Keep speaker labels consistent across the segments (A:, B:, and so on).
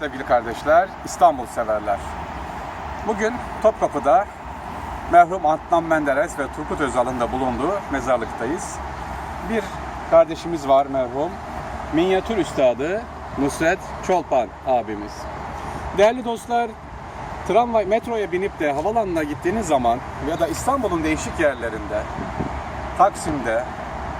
A: Sevgili kardeşler, İstanbul severler. Bugün Topkapı'da merhum Adnan Menderes ve Turgut Özal'ın da bulunduğu mezarlıktayız. Bir kardeşimiz var merhum. Minyatür Üstadı Nusret Çolpan abimiz. Değerli dostlar, tramvay, metroya binip de havalanına gittiğiniz zaman ya da İstanbul'un değişik yerlerinde, Taksim'de,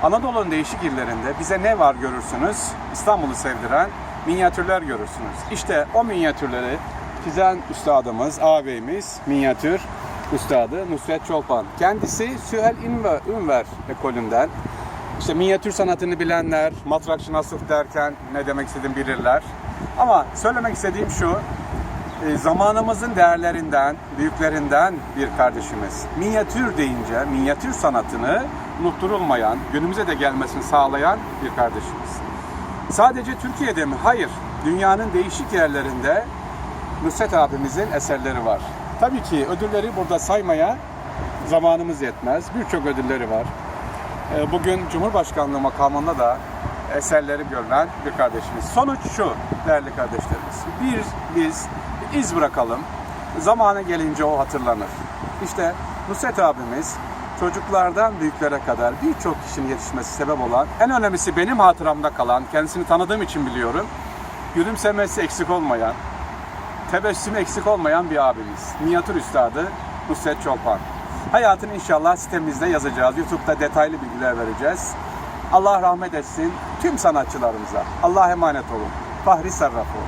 A: Anadolu'nun değişik illerinde bize ne var görürsünüz? İstanbul'u sevdiren minyatürler görürsünüz. İşte o minyatürleri çizen üstadımız, ağabeyimiz, minyatür üstadı Nusret Çolpan. Kendisi Sühel İnver, Ünver ekolünden. İşte minyatür sanatını bilenler, matrakçı nasıl derken ne demek istediğimi bilirler. Ama söylemek istediğim şu, e, zamanımızın değerlerinden, büyüklerinden bir kardeşimiz. Minyatür deyince minyatür sanatını unutturulmayan, günümüze de gelmesini sağlayan bir kardeşimiz. Sadece Türkiye'de mi? Hayır. Dünyanın değişik yerlerinde Nusret abimizin eserleri var. Tabii ki ödülleri burada saymaya zamanımız yetmez. Birçok ödülleri var. E, Bugün Cumhurbaşkanlığı makamında da eserleri görülen bir kardeşimiz. Sonuç şu değerli kardeşlerimiz. Bir biz iz bırakalım. Zamanı gelince o hatırlanır. İşte Nusret abimiz çocuklardan büyüklere kadar birçok kişinin yetişmesi sebep olan en önemlisi benim hatıramda kalan, kendisini tanıdığım için biliyorum. Gülümsemesi eksik olmayan, tebessümü eksik olmayan bir abimiz. Minyatür üstadı Nusret Çolpan. Hayatını inşallah sitemizde yazacağız. YouTube'da detaylı bilgiler vereceğiz. Allah rahmet etsin tüm sanatçılarımıza. Allah emanet olun. Fahri Sarrafu.